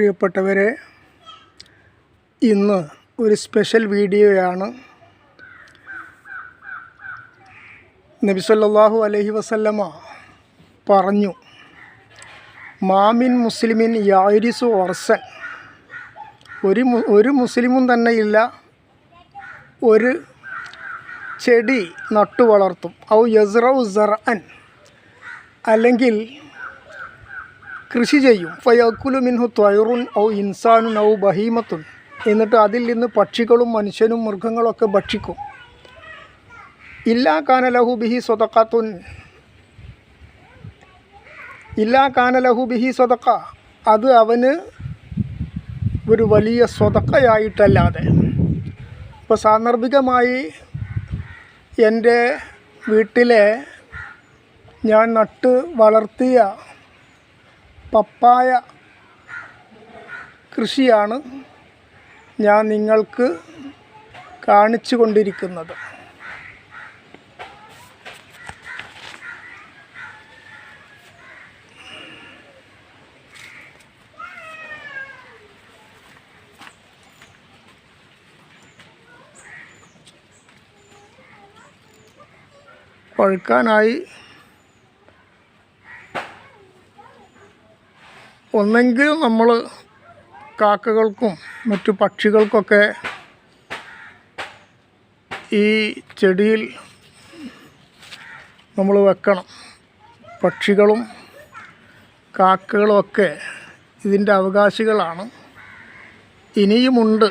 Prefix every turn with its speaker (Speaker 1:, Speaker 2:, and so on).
Speaker 1: പ്രിയപ്പെട്ടവരെ ഇന്ന് ഒരു സ്പെഷ്യൽ വീഡിയോയാണ് നബി അലഹി വസല്ലമ പറഞ്ഞു മാമിൻ മുസ്ലിമിൻ യാരിസു ഒർസൻ ഒരു ഒരു മുസ്ലിമും തന്നെ ഇല്ല ഒരു ചെടി നട്ടു വളർത്തും. ഔ യസ്റൌ അൻ അല്ലെങ്കിൽ കൃഷി ചെയ്യും. ഫയാക്കുലു മിൻഹു ത്വയറുൻ ഔ ഇൻസാനുൻ ഔ ബഹീമത്തുൻ. എന്നിട്ട് അതിൽ നിന്ന് പക്ഷികളും മനുഷ്യനും മൃഗങ്ങളൊക്കെ ഭക്ഷിക്കും. ഇല്ലാ കാനലഹു ബിഹി സ്വതക്കത്തുൻ ഇല്ലാ കാനലഹു ബിഹി സ്വതക്ക അത് അവന് ഒരു വലിയ സ്വതക്കയായിട്ടല്ലാതെ ഇപ്പോൾ സാന്ദർഭികമായി എന്റെ വീട്ടിലെ ഞാൻ നട്ട് വളർത്തിയ പപ്പായ കൃഷിയാണ് ഞാൻ നിങ്ങൾക്ക് കാണിച്ചു കൊണ്ടിരിക്കുന്നത് പഴുക്കാനായി ഒന്നെങ്കിൽ നമ്മൾ കാക്കകൾക്കും മറ്റു പക്ഷികൾക്കൊക്കെ ഈ ചെടിയിൽ നമ്മൾ വെക്കണം. പക്ഷികളും കാക്കകളും ഒക്കെ ഇതിന്റെ അവകാശികളാണ്. ഇനിയുമുണ്ട്.